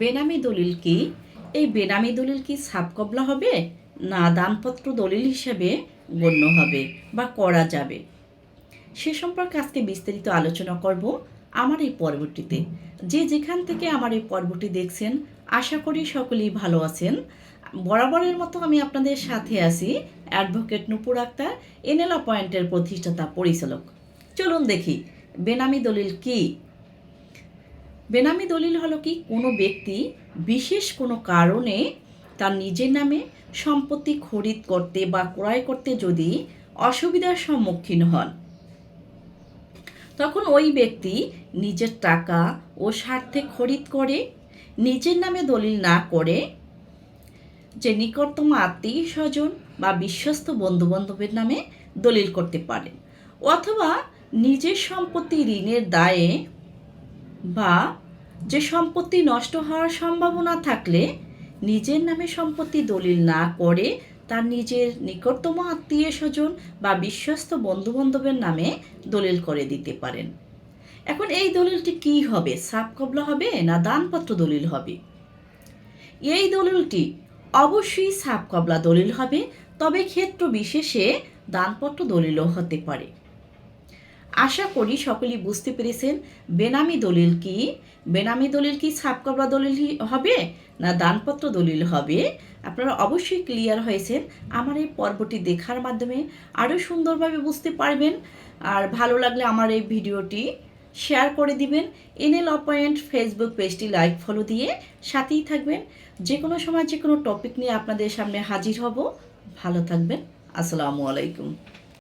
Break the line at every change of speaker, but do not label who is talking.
বেনামি দলিল কি? এই বেনামি দলিল কি সাবকবলা হবে? না দানপত্র দলিল হিসেবে গণ্য হবে বা করা যাবে? সে সম্পর্কে আজকে বিস্তারিত আলোচনা করব আমার এই পর্বটিতে। যে যেখান থেকে আমার এই পর্বটি দেখছেন, আশা করি সকলেই ভালো আছেন। বরাবরের মতো আমি আপনাদের সাথে আছি অ্যাডভোকেট নুপুর আক্তার এনএলআ পয়েন্টের প্রতিষ্ঠাতা পরিচালক। চলুন দেখি, বেনামি দলিল কি বেনামি দলিল হলো কি? কোনো ব্যক্তি বিশেষ কোনো কারণে তার নিজের নামে সম্পত্তি খরিদ করতে বা ক্রয় করতে যদি অসুবিধার সম্মুখীন হন, তখন ওই ব্যক্তি নিজের টাকা ও স্বার্থে খরিদ করে, নিজের নামে দলিল না করে যে নিকটতম আত্মীয় স্বজন বা বিশ্বস্ত বন্ধুবান্ধবের নামে দলিল করতে পারেন, অথবা নিজের সম্পত্তি ঋণের দায়ে বা যে সম্পত্তি নষ্ট হওয়ার সম্ভাবনা থাকলে নিজের নামে সম্পত্তি দলিল না করে তার নিজের নিকটতম আত্মীয় স্বজন বা বিশ্বস্ত বন্ধুবান্ধবের নামে দলিল করে দিতে পারেন। এখন এই দলিলটি কি হবে? সাব কবলা হবে না দানপত্র দলিল হবে? এই দলিলটি অবশ্যই সাব কবলা দলিল হবে, তবে ক্ষেত্র বিশেষে দানপত্র দলিলও হতে পারে। আশা করি সকলেই বুঝতে পেরেছেন, বেনামি দলিল কি? বেনামি দলিল কি ছাপকবলা দলিল হবে না দানপত্র দলিল হবে? আপনারা অবশ্যই ক্লিয়ার হয়েছেন। আমার এই পর্বটি দেখার মাধ্যমে আরও সুন্দরভাবে বুঝতে পারবেন। আর ভালো লাগলে আমার এই ভিডিওটি শেয়ার করে দিবেন। এনএল অপয়েন্ট ফেসবুক পেজটি লাইক ফলো দিয়ে সাথেই থাকবেন। যে কোনো সময় যে কোনো টপিক নিয়ে আপনাদের সামনে হাজির হব। ভালো থাকবেন। আসসালামু আলাইকুম।